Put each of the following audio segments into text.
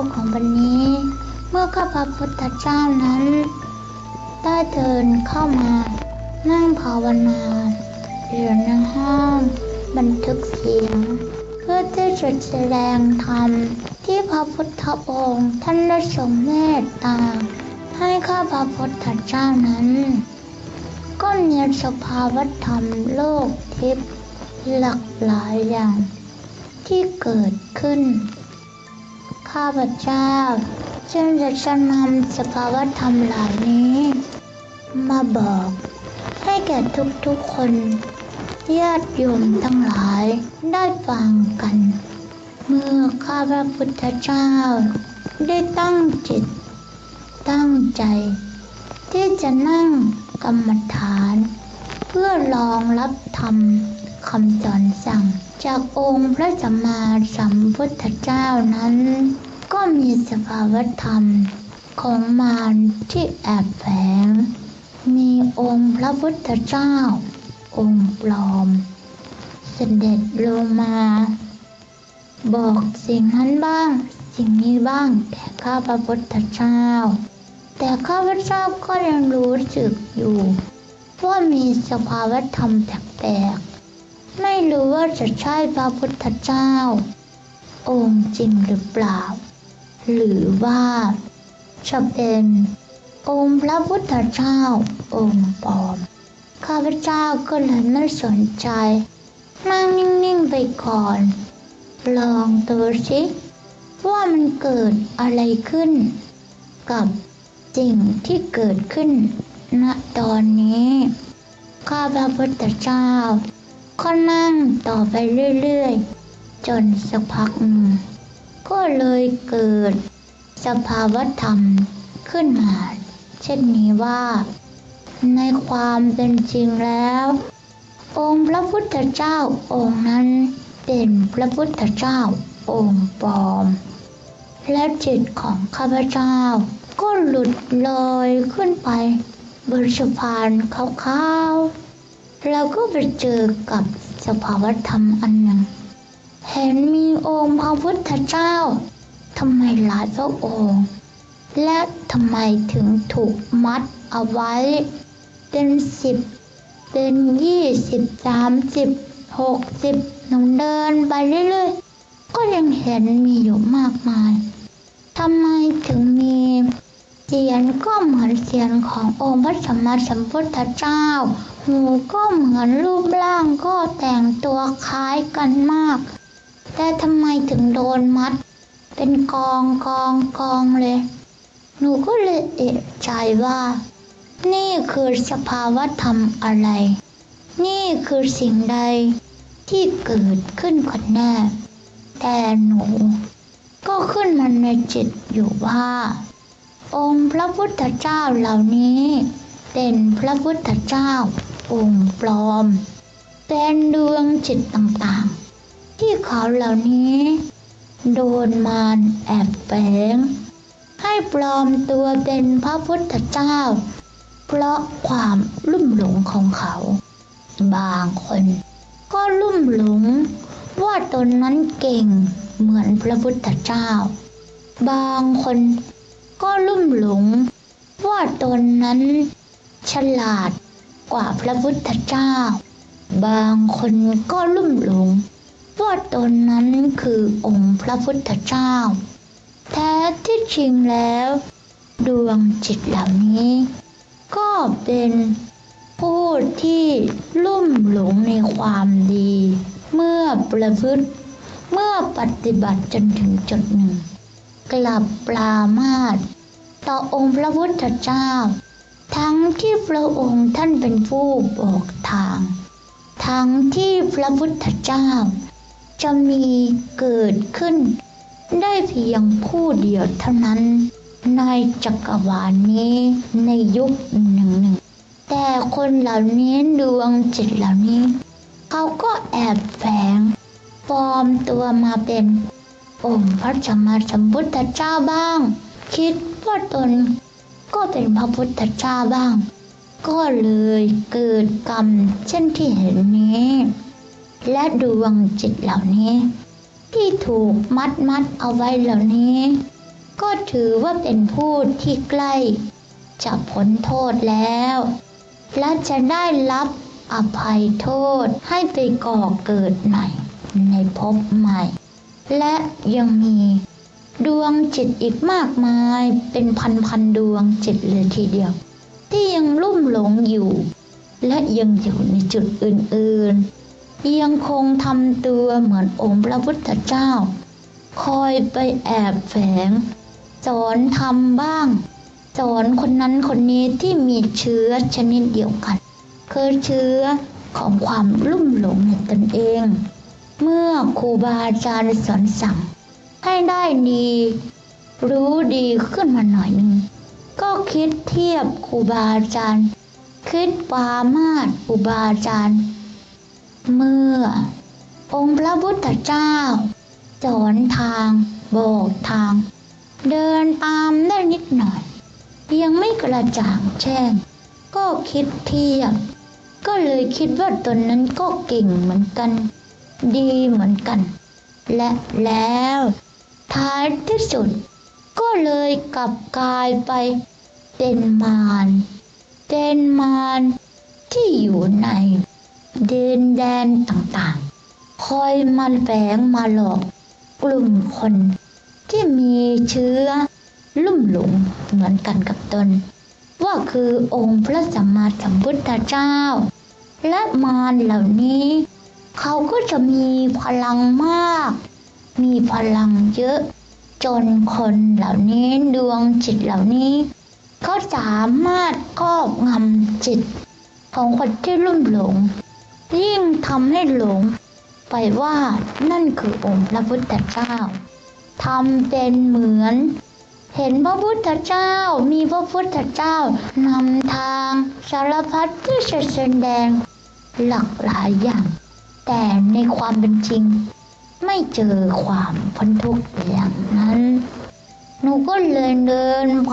เช้าของวันนี้ เมื่อข้าพระพุทธเจ้านั้น ได้เดินเข้ามา นั่งภาวนาอยู่ในห้อง บันทึกเสียง เพื่อที่จะแสดงธรรมที่พระพุทธองค์ท่านได้ทรงเมตตา ให้ข้าพระพุทธเจ้านั้น ก็มีสภาวธรรมโลกทิพย์หลากหลายอย่างที่เกิดขึ้น ข้าพเจ้าจึงจะจะนำสภาวธรรมเหล่านี้ มาบอก ให้แก่ทุกๆคนญาติโยมทั้งหลายได้ฟังกัน เมื่อข้าพระพุทธเจ้า ได้ตั้งจิต ตั้งใจ ที่จะนั่งกรรมฐาน เพื่อรองรับธรรมคำสอนสั่ง จากองค์พระสัมมาสัมพุทธเจ้านั้น ก็มีสภาวธรรมของมารที่แอบแฝง มีองค์พระพุทธเจ้า องค์ปลอม เสด็จลงมา บอกสิ่งนั้นบ้าง สิ่งนี้บ้างแก่ข้าพระพุทธเจ้า แต่ข้าพระเจ้าก็ยังรู้สึกอยู่ ว่ามีสภาวธรรมแปลกๆไม่รู้ว่าจะใช่พระพุทธเจ้า องค์จริงหรือเปล่า หรือว่าจะเป็นองค์พระพุทธเจ้าองค์ปลอม ข้าพเจ้าก็เลยไม่สนใจ นั่งนิ่งๆไปก่อน ลองดูสิว่ามันเกิดอะไรขึ้น กับสิ่งที่เกิดขึ้น ณตอนนี้ ข้าพระพุทธเจ้าก็นั่งต่อไปเรื่อยๆ จนสักพักหนึ่ง ก็เลยเกิด สภาวธรรมขึ้นมา เช่นนี้ว่า ในความเป็นจริงแล้ว องค์พระพุทธเจ้าองค์นั้นเป็นพระพุทธเจ้าองค์ปลอม และจิตของข้าพเจ้า ก็หลุดลอยขึ้นไปบนสะพานขาวๆแล้วก็ไปเจอกับสภาวธรรมอันหนึ่ง เห็นมีองค์พระพุทธเจ้าทำไมหลายพระองค์ และทำไมถึงถูกมัดเอาไว้ เป็นสิบเป็นยี่สิบสามสิบหกสิบหนูเดินไปเรื่อยๆ ก็ยังเห็นมีอยู่มากมายทำไมถึงมีเสียนก็เหมือนเสียนขององค์พระสัมมาสัมพุทธเจ้า หูก็เหมือนรูปร่างก็แต่งตัวคล้ายกันมาก แต่ทำไมถึงโดนมัด เป็นกองกองกองเลย หนูก็เลยเอะใจว่า นี่คือสภาวธรรมอะไร นี่คือสิ่งใดที่เกิดขึ้นกันแน่ แต่หนูก็ขึ้นมาในจิตอยู่ว่า องค์พระพุทธเจ้าเหล่านี้ เป็นพระพุทธเจ้าองค์ปลอม เป็นดวงจิตต่างๆ ที่เขาเหล่านี้ โดนมารแอบแฝงให้ปลอมตัวเป็นพระพุทธเจ้า เพราะความลุ่มหลงของเขา บางคนก็ลุ่มหลงว่าตนนั้นเก่งเหมือนพระพุทธเจ้า บางคนก็ลุ่มหลงว่าตนนั้น ฉลาดกว่าพระพุทธเจ้า บางคนก็ลุ่มหลง ว่าตนนั้นคือองค์พระพุทธเจ้า แท้ที่จริงแล้ว ดวงจิตเหล่านี้ ก็เป็นผู้ที่ลุ่มหลงในความดี เมื่อประพฤติเมื่อปฏิบัติจนถึงจุดหนึ่ง กลับปรามาสต่อองค์พระพุทธเจ้า ทั้งที่พระองค์ท่านเป็นผู้บอกทาง ทั้งที่พระพุทธเจ้า จะมีเกิดขึ้น ได้เพียงผู้เดียวเท่านั้น ในจักรวาลนี้ในยุคหนึ่งหนึ่งแต่คนเหล่านี้ดวงจิตเหล่านี้ เขาก็แอบแฝงปลอมตัวมาเป็นองค์พระสัมมาสัมพุทธเจ้าบ้าง คิดว่าตนก็เป็นพระพุทธเจ้าบ้าง ก็เลยเกิดกรรมเช่นที่เห็นนี้ และดวงจิตเหล่านี้ ที่ถูกมัดมัดเอาไว้เหล่านี้ ก็ถือว่าเป็นผู้ที่ใกล้ จะพ้นโทษแล้ว และจะได้รับอภัยโทษให้ไปก่อเกิดใหม่ ในภพใหม่ และยังมีดวงจิตอีกมากมายเป็นพันพันดวงจิตเลยทีเดียว ที่ยังลุ่มหลงอยู่ และยังอยู่ในจุดอื่นๆ ยังคงทำตัวเหมือนองค์พระพุทธเจ้า คอยไปแอบแฝง สอนทำบ้าง สอนคนนั้นคนนี้ที่มีเชื้อชนิดเดียวกัน คือเชื้อของความลุ่มหลงในตนเอง เมื่อครูบาอาจารย์สอนสั่ง ให้ได้ดี รู้ดีขึ้นมาหน่อยหนึง ก็คิดเทียบครูบาอาจารย์ คิดปามาสครูบาอาจารย์ เมื่อ องค์พระพุทธเจ้าสอนทางบอกทาง เดินตามได้นิดหน่อยยังไม่กระจ่างแจ้ง ก็คิดเทียบ ก็เลยคิดว่าตนนั้นก็เก่งเหมือนกัน ดีเหมือนกัน และแล้ว ท้ายที่สุด ก็เลยกลับกลายไปเป็นมารเป็นมารที่อยู่ใน ดินแดนต่างๆ คอยมาแฝงมาหลอก กลุ่มคนที่มีเชื้อ ลุ่มหลงเหมือนกันกับตน ว่าคือองค์พระสัมมาสัมพุทธเจ้า และมารเหล่านี้ เขาก็จะมีพลังมาก มีพลังเยอะ จนคนเหล่านี้ดวงจิตเหล่านี้เขาสามารถครอบงำจิตของคนที่ลุ่มหลง ยิ่งทำให้หลง ไปว่านั่นคือองค์พระพุทธเจ้าทำเป็นเหมือน เห็นพระพุทธเจ้ามีพระพุทธเจ้านำทางสารพัดที่จะแสดงหลากหลายอย่าง แต่ในความเป็นจริง ไม่เจอความพ้นทุกข์อย่างนั้น หนูก็เลยเดินไป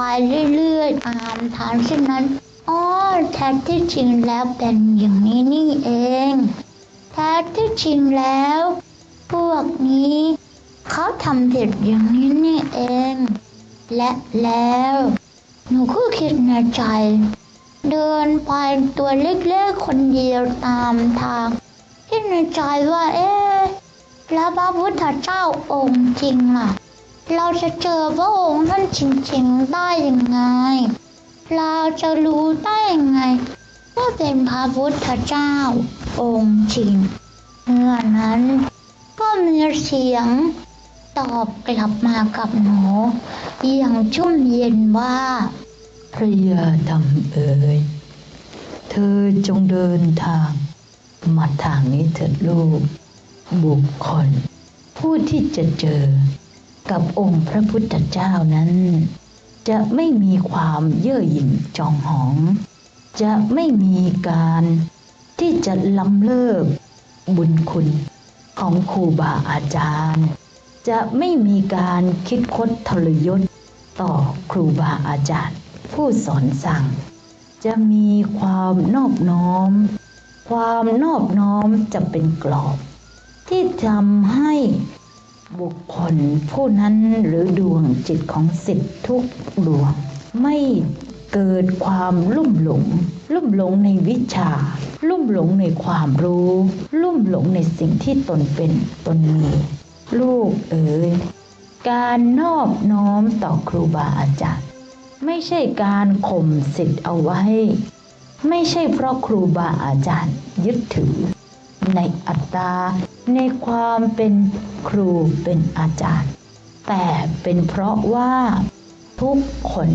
เรื่อยๆตามทางเช่นนั้น อ๋อแท้ที่จริงแล้วเป็นอย่างนี้นี่เองแท้ที่จริงแล้ว พวกนี้เขาทำผิดอย่างนี้นี่เอง และแล้ว หนูก็คิดในใจ เดินไปตัวเล็กๆคนเดียวตามทางคิดในใจว่าเอ๊ะแล้วพระพุทธเจ้าองค์จริงล่ะ เราจะเจอพระองค์ท่านจริงๆได้ยังไง เราจะรู้ได้ยังไงว่าเป็นพระพุทธเจ้าองค์จริงเมื่อนั้นก็มีเสียงตอบกลับมากับหนูอย่างชุ่มเย็นว่าพระยาธรรมเอ๋ยเธอจงเดินทาง มาทางนี้เถิดลูก บุคคล ผู้ที่จะเจอกับองค์พระพุทธเจ้านั้น จะไม่มีความเย่อหยิ่งจองหอง จะไม่มีการที่จะล้ำเลิกบุญคุณของครูบาอาจารย์ จะไม่มีการคิดคดทรยศต่อครูบาอาจารย์ ผู้สอนสั่ง จะมีความนอบน้อม ความนอบน้อมจะเป็นกรอบ ที่ทำให้ บุคคลผู้นั้นหรือดวงจิตของสิทธิ์ทุกดวง ไม่เกิดความลุ่มหลง ลุ่มหลงในวิชา ลุ่มหลงในความรู้ ลุ่มหลงในสิ่งที่ตนเป็นตนมี ลูกเอ๋ยการนอบน้อมต่อครูบาอาจารย์ ไม่ใช่การข่มสิทธิ์เอาไว้ ไม่ใช่เพราะครูบาอาจารย์ยึดถือ ในอัตตา ในความเป็นครูเป็นอาจารย์ แต่เป็นเพราะว่าทุกคน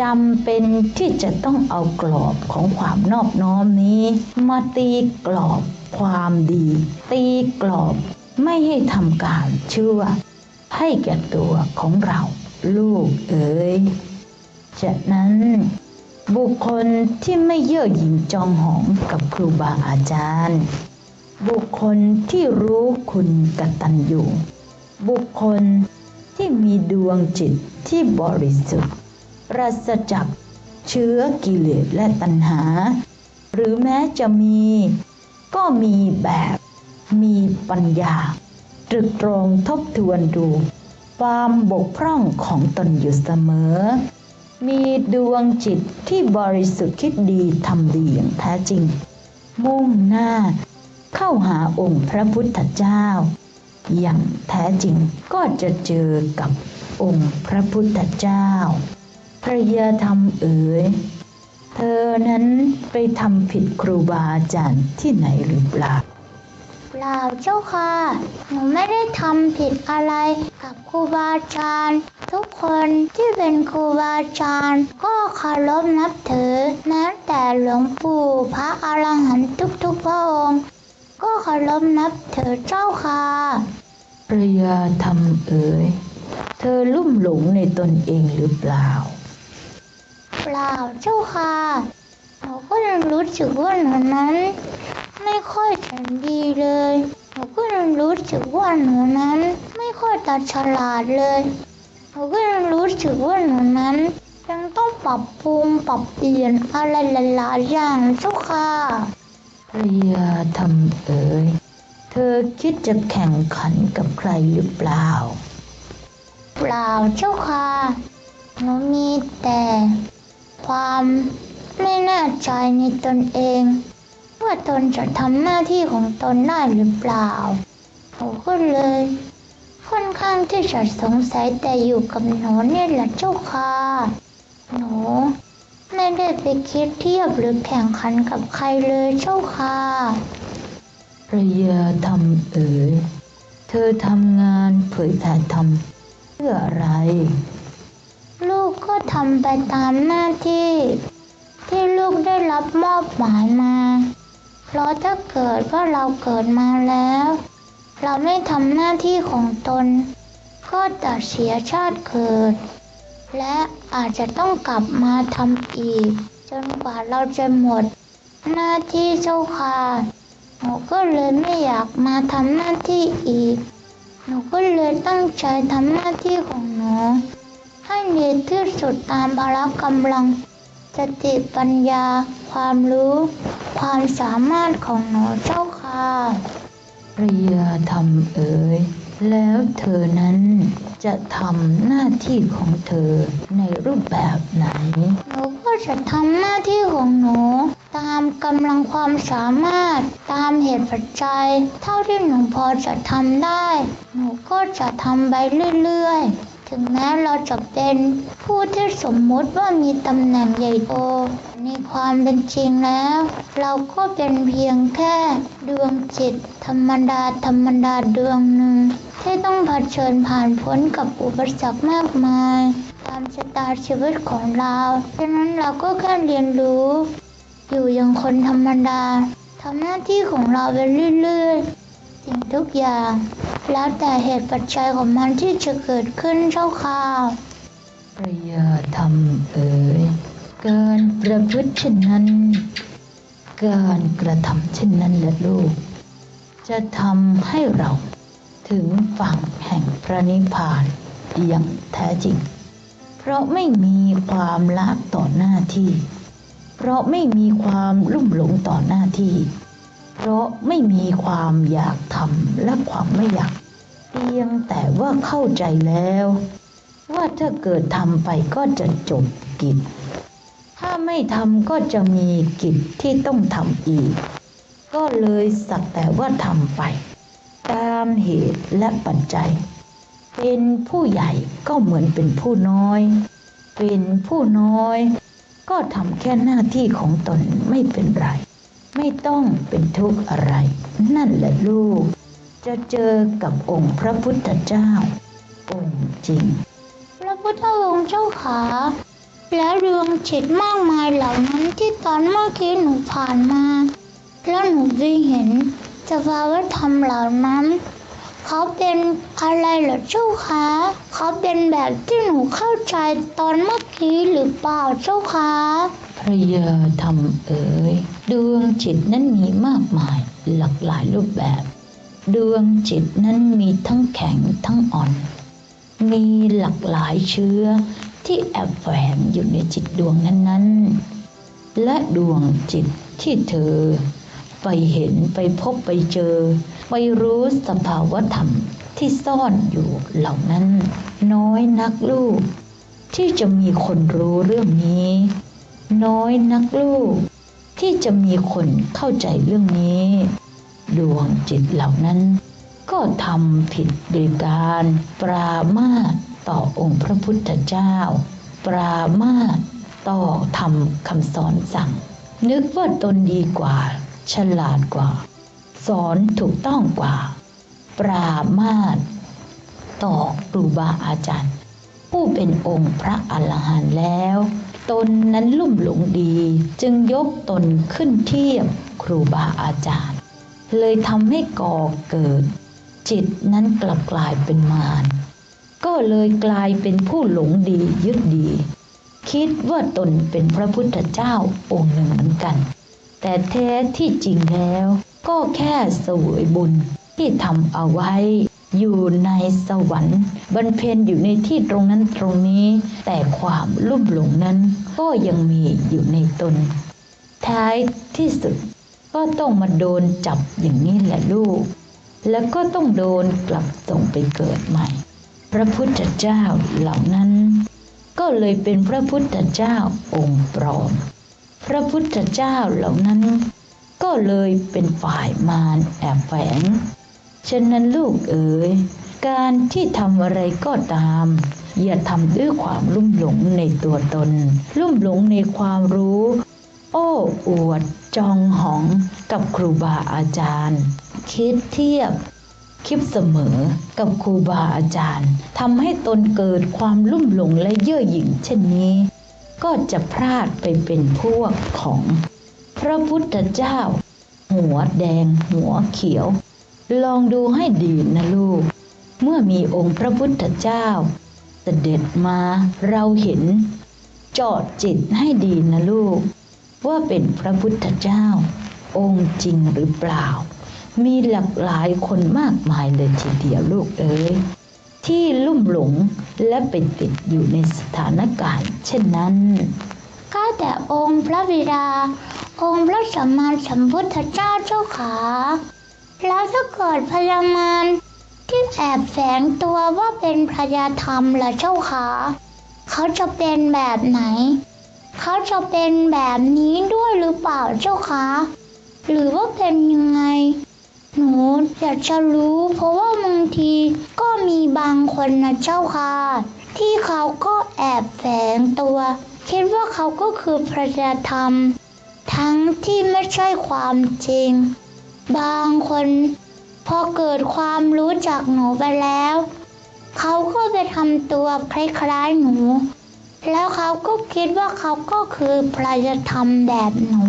จำเป็นที่จะต้องเอากรอบของความนอบน้อมนี้ มาตีกรอบความดี ตีกรอบไม่ให้ทำการเชื่อ ให้แก่ตัวของเราลูกเอ๋ยฉะนั้น บุคคลที่ไม่เย่อหยิ่งจองหองกับครูบาอาจารย์ บุคคลที่รู้คุณกตัญญูบุคคลที่มีดวงจิตที่บริสุทธิ์ปราศจากเชื้อกิเลสและตัณหา หรือแม้จะมี ก็มีแบบมีปัญญา ตรึกตรองทบทวนดู ความบกพร่องของตนอยู่เสมอ มีดวงจิตที่บริสุทธิ์คิดดีทำดีอย่างแท้จริง มุ่งหน้า เข้าหาองค์พระพุทธเจ้า อย่างแท้จริงก็จะเจอกับองค์พระพุทธเจ้า พระยาธรรมเอ๋ย เธอนั้นไปทำผิดครูบาอาจารย์ที่ไหนหรือเปล่าเปล่าเจ้าค่ะ หนูไม่ได้ทำผิดอะไรกับครูบาอาจารย์ทุกคนที่เป็นครูบาอาจารย์ก็เคารพนับถือแม้แต่หลวงปู่พระอรหันต์ทุกๆพระองค์ ก็เคารพนับถือเจ้าค่ะพระยาธรรมเอ๋ยเธอลุ่มหลงในตนเองหรือเปล่า เปล่าเจ้าค่ะหนูก็ยังรู้สึกว่าหนูนั้น ไม่ค่อยจะดีเลยหนูก็ยังรู้สึกว่าหนูนั้น ไม่ค่อยจะฉลาดเลยหนูก็ยังรู้สึกว่าหนูนั้นยังต้องปรับปรุงปรับเปลี่ยนอะไรหลายๆอย่างเจ้าค่ะพ ระยาธรรมเอ๋ย เธอคิดจะแข่งขันกับใครหรือเปล่า เปล่าเจ้าค่ะหนูมีแต่ ความไม่แน่ใจในตนเอง ว่าตนจะทำหน้าที่ของตนได้หรือเปล่าหนูก็เลย ค่อนข้างที่จะสงสัยแต่อยู่กับหนูเนี่ยแหละเจ้าค่ะหนู ไม่ได้ไปคิดเทียบหรือแข่งขันกับใครเลยเจ้าค่ะพระยาธรรมเอ๋ยเธอทำงานเผยแผ่ธรรมเพื่ออะไร ลูกก็ทำไปตามหน้าที่ ที่ลูกได้รับมอบหมายมา เพราะถ้าเกิดว่าเราเกิดมาแล้ว เราไม่ทำหน้าที่ของตน ก็จะเสียชาติเกิด และอาจจะต้องกลับมาทำอีก จนกว่าเราจะหมด หน้าที่เจ้าค่ะหนูก็เลยไม่อยากมาทำหน้าที่อีก หนูก็เลยตั้งใจทำหน้าที่ของหนูให้ดีที่สุดตามพละกำลังสติปัญญา ความรู้ ความสามารถของหนูเจ้าค่ะพระยธรรมเอ๋ย แล้วเธอนั้นจะทำหน้าที่ของเธอในรูปแบบไหน หนูก็จะทำหน้าที่ของหนู ตามกำลังความสามารถ ตามเหตุปัจจัย เท่าที่หนูพอจะทำได้ หนูก็จะทำไปเรื่อยๆ ถึงแม้เราจะเป็นผู้ที่สมมติว่ามีตำแหน่งใหญ่โต ในความเป็นจริงแล้ว เราก็เป็นเพียงแค่ดวงจิต ธรรมดาธรรมดาดวงหนึ่ง ที่ต้องเผชิญผ่านพ้นกับอุปสรรคมากมาย ตามชะตาชีวิตของเราฉะนั้นเราก็แค่เรียนรู้ อยู่อย่างคนธรรมดาทำหน้าที่ของเราไปเรื่อยๆ สิ่งทุกอย่าง แล้วแต่เหตุปัจจัยของมันที่จะเกิดขึ้นเจ้าค่ะพระยาธรรมเอ๋ย การประพฤติเช่นนั้น การกระทำเช่นนั้นและลูก จะทำให้เราถึงฝั่งแห่งพระนิพพานอย่างแท้จริง เพราะไม่มีความละต่อหน้าที่ เพราะไม่มีความลุ่มหลงต่อหน้าที่ เพราะไม่มีความอยากทำและความไม่อยาก เพียงแต่ว่าเข้าใจแล้ว ว่าถ้าเกิดทำไปก็จะจบกิจ ถ้าไม่ทำก็จะมีกิจที่ต้องทำอีก ก็เลยสักแต่ว่าทำไป ตามเหตุและปัจจัย เป็นผู้ใหญ่ก็เหมือนเป็นผู้น้อย เป็นผู้น้อย ก็ทำแค่หน้าที่ของตนไม่เป็นไร ไม่ต้องเป็นทุกข์อะไร นั่นแหละลูก จะเจอกับองค์พระพุทธเจ้า องค์จริง พระพุทธองค์เจ้าขา และดวงจิตมากมายเหล่านั้นที่ตอนเมื่อกี้หนูผ่านมา แล้วหนูได้เห็นสภาวธรรมเหล่านั้น เขาเป็นอะไรเหรอเจ้าคะเขาเป็นแบบที่หนูเข้าใจตอนเมื่อกี้หรือเปล่าเจ้าคะพระยาธรรมเอ๋ยดวงจิตนั้นมีมากมายหลากหลายรูปแบบ ดวงจิตนั้นมีทั้งแข็งทั้งอ่อน มีหลากหลายเชื้อ ที่แอบแฝงอยู่ในจิตดวงนั้นๆ และดวงจิตที่เธอ ไปเห็นไปพบไปเจอ ไปรู้สภาวธรรมที่ซ่อนอยู่เหล่านั้น น้อยนักลูก ที่จะมีคนรู้เรื่องนี้ น้อยนักลูก ที่จะมีคนเข้าใจเรื่องนี้ ดวงจิตเหล่านั้น ก็ทำผิดโดยการปรามาส ต่อองค์พระพุทธเจ้า ปรามาสต่อทำคำสอนสั่ง นึกว่าตนดีกว่า ฉลาดกว่า สอนถูกต้องกว่า ปรามาสต่อครูบาอาจารย์ ผู้เป็นองค์พระอรหันต์แล้ว ตนนั้นลุ่มหลงดี จึงยกตนขึ้นเทียบครูบาอาจารย์ เลยทำให้ก่อเกิด จิตนั้นกลับกลายเป็นมาร ก็เลยกลายเป็นผู้หลงดียึดดี คิดว่าตนเป็นพระพุทธเจ้าองค์หนึ่งเหมือนกัน แต่แท้ที่จริงแล้ว ก็แค่สวยบุญที่ทำเอาไว้ อยู่ในสวรรค์บรรเพนอยู่ในที่ตรงนั้นตรงนี้ แต่ความลุ่มหลงนั้นก็ยังมีอยู่ในตน ท้ายที่สุดก็ต้องมาโดนจับอย่างนี้แหละลูก แล้วก็ต้องโดนกลับส่งไปเกิดใหม่ พระพุทธเจ้าเหล่านั้น ก็เลยเป็นพระพุทธเจ้าองค์ปลอม พระพุทธเจ้าเหล่านั้น ก็เลยเป็นฝ่ายมารแอบแฝง ฉะนั้นลูกเอ๋ยการที่ทำอะไรก็ตาม อย่าทำด้วยความลุ่มหลงในตัวตน ลุ่มหลงในความรู้ โอ้อวดจองหองกับครูบาอาจารย์ คิดเทียบ คิดเสมอกับครูบาอาจารย์ทำให้ตนเกิดความลุ่มหลงและเย่อหยิ่งเช่นนี้ ก็จะพลาดไปเป็นพวกของ พระพุทธเจ้า หัวแดง หัวเขียว ลองดูให้ดีนะลูก เมื่อมีองค์พระพุทธเจ้า เสด็จมาเราเห็น จอดจิตให้ดีนะลูก ว่าเป็นพระพุทธเจ้า องค์จริงหรือเปล่า มีหลากหลายคนมากมายเลยทีเดียวลูกเอ๋ยที่ลุ่มหลงและเป็นติดอยู่ในสถานการณ์ เช่นนั้นข้าแต่องค์พระบิดา องค์พระสัมมาสัมพุทธเจ้าเจ้าขาแล้วถ้าเกิดพญามารที่แอบแฝงตัวว่าเป็นพระยาธรรมล่ะเจ้าขาเขาจะเป็นแบบไหน เขาจะเป็นแบบนี้ด้วยหรือเปล่าเจ้าคะหรือว่าเป็นยังไง หนูอยากจะรู้ เพราะว่าบางทีก็มีบางคนนะเจ้าค่ะ ที่เขาก็แอบแฝงตัว คิดว่าเขาก็คือพระธรรม ทั้งที่ไม่ใช่ความจริง บางคน พอเกิดความรู้จากหนูไปแล้ว เขาก็ไปทำตัวคล้ายๆหนู แล้วเขาก็คิดว่าเขาก็คือพระธรรมแบบหนู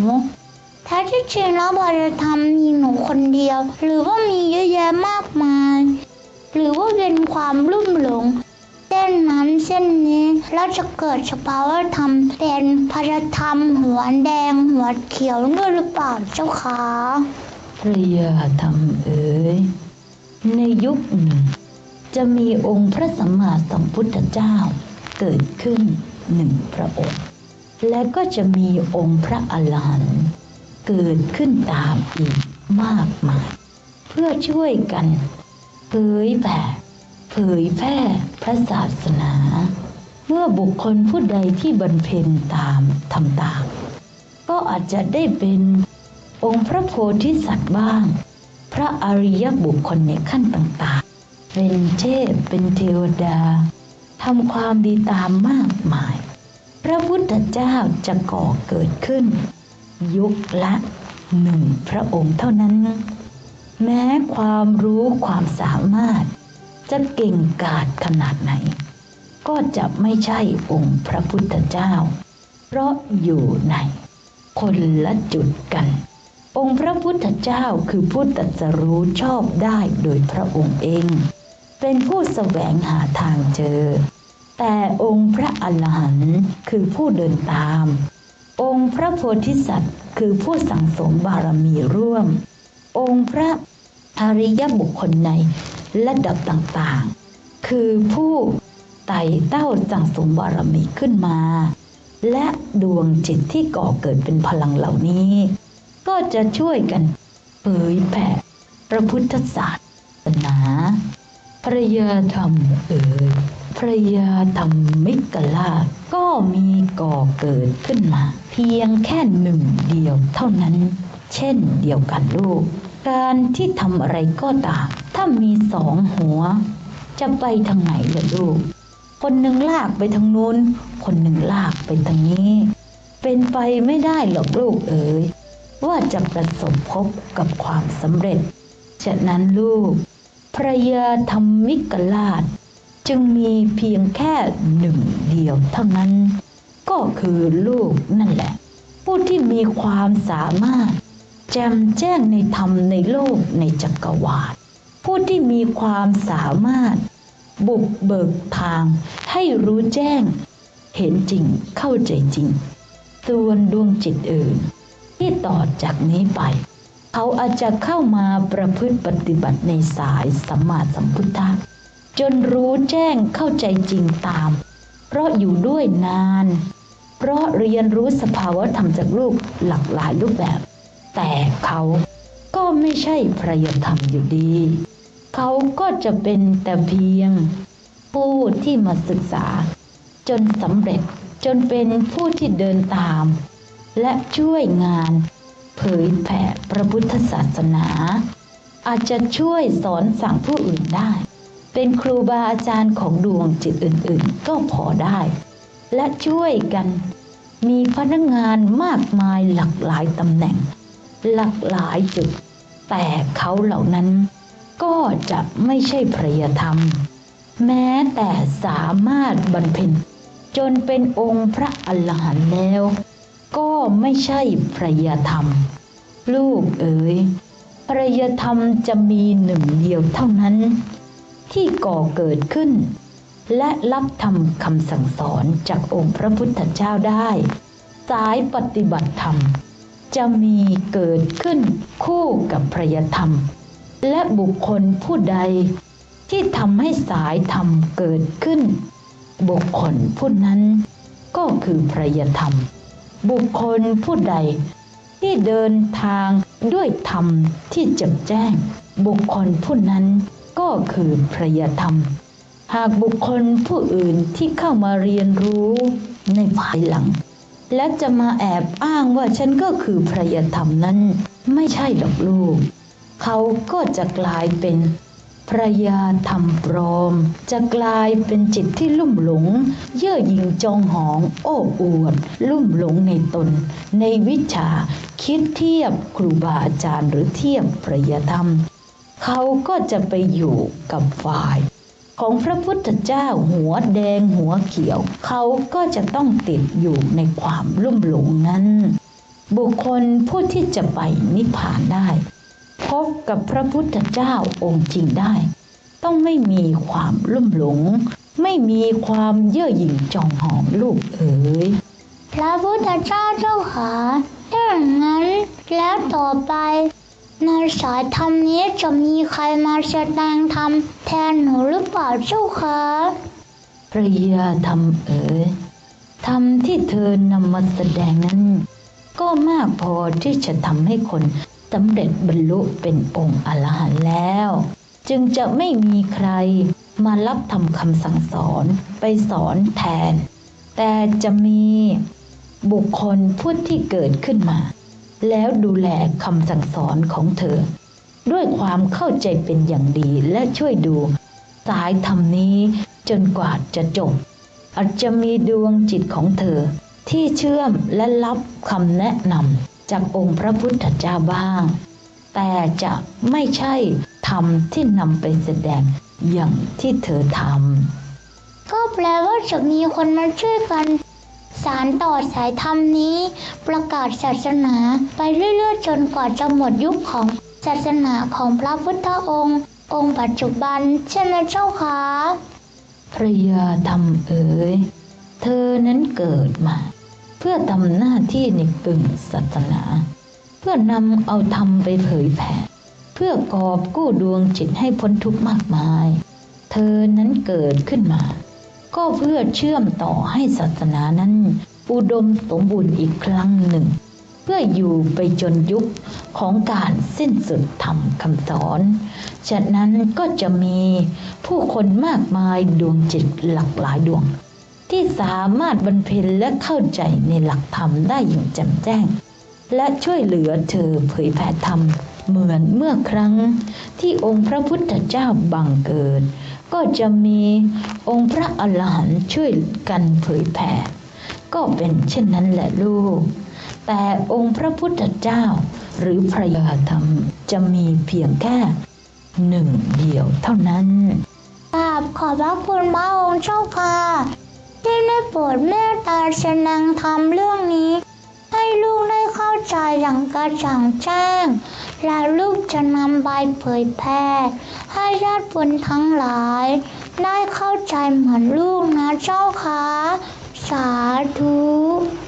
แท้ที่จริงแล้วพระยาธรรมมีหนูคนเดียว หรือว่ามีเยอะแยะมากมาย หรือว่าเป็นความลุ่มหลงเส้นนั้นเส้นนี้แล้วจะเกิดสภาวะธรรมเป็นพระธรรมหัวแดงหัวเขียวด้วยหรือเปล่าเจ้าคะพระยาธรรมเอ๋ยในยุคหนึ่ง จะมีองค์พระสัมมาสัมพุทธเจ้าเกิดขึ้นหนึ่งพระองค์ และก็จะมีองค์พระอรหันต์ เกิดขึ้นตามอีกมากมาย เพื่อช่วยกันเผยแผ่เผยแพร่พระศาสนา เมื่อบุคคลผู้ใดที่บรรเพ็ญตามทำตามก็อาจจะได้เป็นองค์พระโพธิสัตว์บ้าง พระอริยบุคคลในขั้นต่างๆ เป็นเทพเป็นเทวดาทำความดีตามมากมาย พระพุทธเจ้าจะก่อเกิดขึ้น ยุคละหนึ่งพระองค์เท่านั้น แม้ความรู้ความสามารถ จะเก่งกาจขนาดไหน ก็จะไม่ใช่องค์พระพุทธเจ้า เพราะอยู่ในคนละจุดกัน องค์พระพุทธเจ้าคือผู้ตรัสรู้ชอบได้โดยพระองค์เอง เป็นผู้แสวงหาทางเจอ แต่องค์พระอรหันต์คือผู้เดินตาม องค์พระโพธิสัตว์ คือผู้สั่งสมบารมีร่วม องค์พระอริยบุคคลในระดับต่างๆ คือผู้ไต่เต้าสั่งสมบารมีขึ้นมา และดวงจิตที่ก่อเกิดเป็นพลังเหล่านี้ ก็จะช่วยกันเผยแผ่พระพุทธศาสนาพระยาธรรมเอ๋ย พระยาธรรมมิกลาชก็มีก่อเกิดขึ้นมา เพียงแค่หนึ่งเดียวเท่านั้น เช่นเดียวกันลูก การที่ทำอะไรก็ตาม ถ้ามีสองหัว จะไปทางไหนล่ะลูก คนหนึ่งลากไปทางนู้น คนหนึ่งลากไปทางนี้ เป็นไปไม่ได้หรอกลูกเอ๋ยว่าจะประสบพบกับความสำเร็จ ฉะนั้นลูกพระยาธรรมิกราช จึงมีเพียงแค่หนึ่งเดียวเท่านั้น ก็คือลูกนั่นแหละ ผู้ที่มีความสามารถ แจมแจ้งในธรรมในโลกในจักรวาลผู้ที่มีความสามารถ บุกเบิกทางให้รู้แจ้ง เห็นจริงเข้าใจจริง ส่วนดวงจิตอื่น ที่ต่อจากนี้ไป เขาอาจจะเข้ามาประพฤติปฏิบัติในสายสัมมาสัมพุทธะ จนรู้แจ้งเข้าใจจริงตาม เพราะอยู่ด้วยนาน เพราะเรียนรู้สภาวะธรรมจากลูกหลากหลายรูปแบบ แต่เขาก็ไม่ใช่พระยธรรมอยู่ดี เขาก็จะเป็นแต่เพียง ผู้ที่มาศึกษา จนสำเร็จจนเป็นผู้ที่เดินตาม และช่วยงาน เผยแผ่พระพุทธศาสนา อาจจะช่วยสอนสั่งผู้อื่นได้ เป็นครูบาอาจารย์ของดวงจิตอื่นๆ ก็พอได้ และช่วยกันมีพนักงานมากมายหลากหลายตำแหน่ง หลากหลายจุด แต่เขาเหล่านั้นก็จะไม่ใช่พระยธรรม แม้แต่สามารถบรรเพ็ญจนเป็นองค์พระอรหันต์แล้ว ก็ไม่ใช่พระยธรรม ลูกเอ๋ยพระยธรรมจะมีหนึ่งเดียวเท่านั้น ที่ก่อเกิดขึ้น และรับทำคำสั่งสอนจากองค์พระพุทธเจ้าได้ สายปฏิบัติธรรม จะมีเกิดขึ้นคู่กับพระยธรรม และบุคคลผู้ใดที่ทำให้สายธรรมเกิดขึ้น บุคคลผู้นั้นก็คือพระยธรรม บุคคลผู้ใดที่เดินทางด้วยธรรมที่แจำแจ้ง บุคคลผู้นั้น คือพระยธรรม หากบุคคลผู้อื่นที่เข้ามาเรียนรู้ในภายหลัง และจะมาแอบอ้างว่าฉันก็คือพระยธรรมนั้นไม่ใช่ดอกลูก เขาก็จะกลายเป็นพระยาธรรมปลอม จะกลายเป็นจิตที่ลุ่มหลง เย่อหยิ่งจองหอง โอ้อวด ลุ่มหลงในตน ในวิชา คิดเทียบครูบาอาจารย์หรือเทียบพระยธรรม เขาก็จะไปอยู่กับฝ่าย ของพระพุทธเจ้าหัวแดงหัวเขียว เขาก็จะต้องติดอยู่ในความลุ่มหลงนั้น บุคคลผู้ที่จะไปนิพพานได้ พบกับพระพุทธเจ้าองค์จริงได้ ต้องไม่มีความลุ่มหลง ไม่มีความเย่อหยิ่งจองหองลูกเอ๋ยพระพุทธเจ้าเจ้าขาถ้าอย่างนั้นแล้วต่อไป ในสายธรรมนี้จะมีใครมาแสดงธรรมแทนหนูหรือเปล่าเจ้าคะพระยาธรรมเอ๋ยธรรมที่เธอนำมาแสดงนั้น ก็มากพอที่จะทำให้คนสำเร็จบรรลุเป็นองค์อรหันต์แล้ว จึงจะไม่มีใครมารับทำคำสั่งสอนไปสอนแทน แต่จะมีบุคคลผู้ที่เกิดขึ้นมา แล้วดูแลคำสั่งสอนของเธอ ด้วยความเข้าใจเป็นอย่างดีและช่วยดูสายธรรมนี้จนกว่าจะจบ อาจจะมีดวงจิตของเธอ ที่เชื่อมและรับคำแนะนำจากองค์พระพุทธเจ้าบ้าง แต่จะไม่ใช่ธรรมที่นำไปแสดงอย่างที่เธอทำก็แปลว่าจะมีคนมาช่วยกัน สารต่อสายธรรมนี้ ประกาศศาสนาไปเรื่อยๆ จนกว่าจะหมดยุคของศาสนาของพระพุทธองค์ องค์ปัจจุบันใช่ไหมเจ้าคะพระยาธรรมเอ๋ยเธอนั้นเกิดมา เพื่อทำหน้าที่ในกึ่งศาสนา เพื่อนำเอาธรรมไปเผยแผ่ เพื่อกอบกู้ดวงจิตให้พ้นทุกข์มากมาย เธอนั้นเกิดขึ้นมา ก็เพื่อเชื่อมต่อให้ศาสนานั้น อุดมสมบูรณ์อีกครั้งหนึ่ง เพื่ออยู่ไปจนยุคของการสิ้นสุดธรรมคำสอน ฉะนั้นก็จะมีผู้คนมากมายดวงจิตหลากหลายดวง ที่สามารถบรรเพ็ญและเข้าใจในหลักธรรมได้อย่างแจ่มแจ้ง และช่วยเหลือเธอเผยแผ่ธรรมเหมือนเมื่อครั้งที่องค์พระพุทธเจ้าบังเกิด ก็จะมีองค์พระอรหันต์ช่วยกันเผยแผ่ ก็เป็นเช่นนั้นแหละลูก แต่องค์พระพุทธเจ้า หรือพระยาธรรมจะมีเพียงแค่หนึ่งเดียวเท่านั้นกราบขอบพระคุณพระองค์เจ้าค่ะที่ได้โปรดเมตตาแสดงธรรมเรื่องนี้ ให้ลูกได้เข้าใจอย่างกระจ่างแจ้ง จะนำใบเผยแพร่ ให้ญาติบุญทั้งหลาย ได้เข้าใจเหมือนลูกนะเจ้าค่ะสาธุ